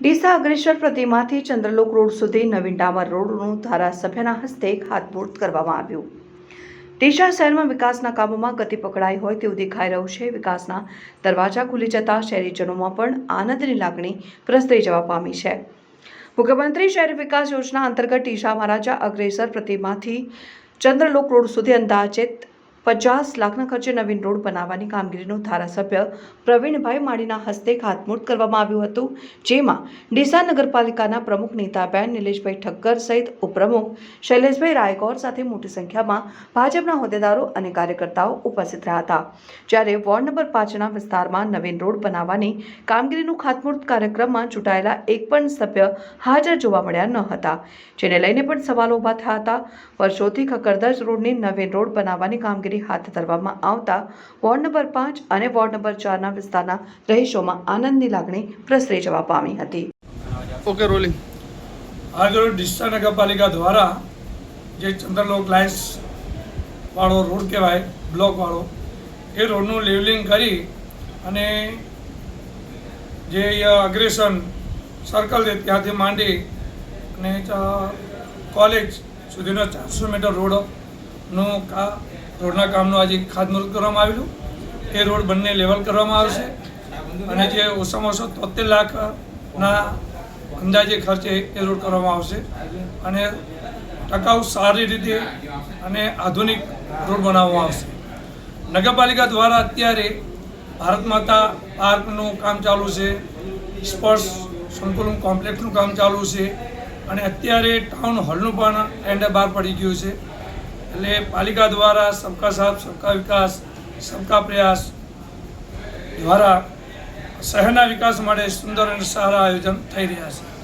ડીસા અગ્રેસર પ્રતિમાથી ચંદ્રલોક રોડ સુધી નવીન ડામર રોડનું ધારાસભ્યના હસ્તે ખાતમુહૂર્ત કરવામાં આવ્યું. ડીસા શહેરમાં વિકાસના કામોમાં ગતિ પકડાઈ હોય તેવું દેખાઈ રહ્યું છે. વિકાસના દરવાજા ખુલી જતા શહેરીજનોમાં પણ આનંદની લાગણી પ્રસરી જવા પામી છે. મુખ્યમંત્રી શહેરી વિકાસ યોજના અંતર્ગત ડીસા મહારાજા અગ્રેસર પ્રતિમાથી ચંદ્રલોક રોડ સુધી અંદાજિત પચાસ લાખના ખર્ચે નવીન રોડ બનાવવાની કામગીરીનું ધારાસભ્ય પ્રવીણભાઈ માળીના હસ્તે ખાતમુહૂર્ત કરવામાં આવ્યું હતું, જેમાં ડીસા નગરપાલિકાના પ્રમુખ નીતાબેન, નિલેશભાઈ ઠક્કર સહિત ઉપપ્રમુખ શૈલેષભાઈ રાયગોર સાથે મોટી સંખ્યામાં ભાજપના હોદ્દેદારો અને કાર્યકર્તાઓ ઉપસ્થિત રહ્યા હતા. જ્યારે વોર્ડ નંબર પાંચના વિસ્તારમાં નવીન રોડ બનાવવાની કામગીરીનું ખાતમુહૂર્ત કાર્યક્રમમાં ચૂંટાયેલા એક પણ સભ્ય હાજર જોવા મળ્યા ન હતા, જેને લઈને પણ સવાલો ઊભા થયા હતા. વર્ષોથી ખકરદર્જ રોડની નવીન રોડ બનાવવાની કામગીરી હાથ ધરવામાં આવતા વોર્ડ નંબર પાંચ અને વોર્ડ નંબર ચારના વિસ્તારના રહીશોમાં આનંદની લાગણી પ્રસરી જવા પામી હતી. ઓકે રોલિંગ આગળ ડિસ્ટા નગરપાલિકા દ્વારા જે ચંદ્રલોક લાઇન્સ વાળો રોડ કહેવાય બ્લોક વાળો એ રોડનું લેવલિંગ કરી અને જે અગ્રેસન સર્કલ છે ત્યાંથી માંડી અને કોલેજ સુધીનો ચારસો મીટર રોડનું કા રોડના કામનું આજે ખાતમુહૂર્ત કરવામાં આવેલું. એ રોડ બંને લેવલ કરવામાં આવશે. અને જે ઓછામાં ઓછો તોતેર લાખના અંદાજે ખર્ચે એ રોડ કરવામાં આવશે. અને ટકાઉ સારી રીતે અને આધુનિક રોડ બનાવવામાં આવશે. નગરપાલિકા દ્વારા અત્યારે ભારત માતા પાર્કનું કામ ચાલુ છે. સ્પોર્ટ્સ સંકુલન કોમ્પ્લેક્સનું કામ ચાલુ છે. અને અત્યારે ટાઉન હોલનું પણ ટેન્ડર બહાર પડી ગયું છે. એટલે પાલિકા દ્વારા સબકા સાથ સબકા વિકાસ સબકા પ્રયાસ દ્વારા શહેરના વિકાસ માટે સુંદર અને સારા આયોજન થઈ રહ્યા છે.